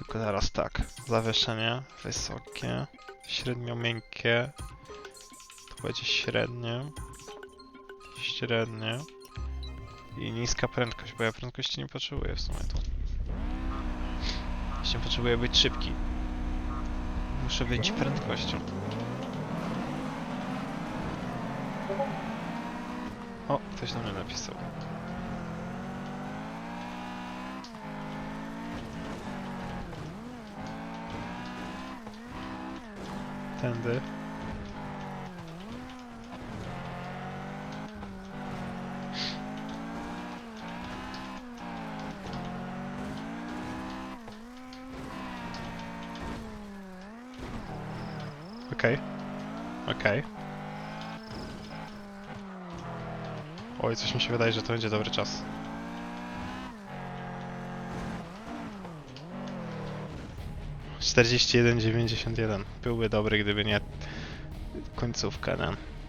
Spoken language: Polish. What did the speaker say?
Tylko teraz tak. Zawieszenie wysokie, średnio miękkie. Tu będzie średnie. Średnie. I niska prędkość, bo ja prędkości nie potrzebuję w sumie tu. Właśnie potrzebuję być szybki. Muszę być prędkością. O, ktoś do mnie napisał. Tędy. Okej. Okej. Oj, coś mi się wydaje, że to będzie dobry czas. Czterdzieści jeden dziewięćdziesiąt jeden. Byłby dobry, gdyby nie końcówka, nie?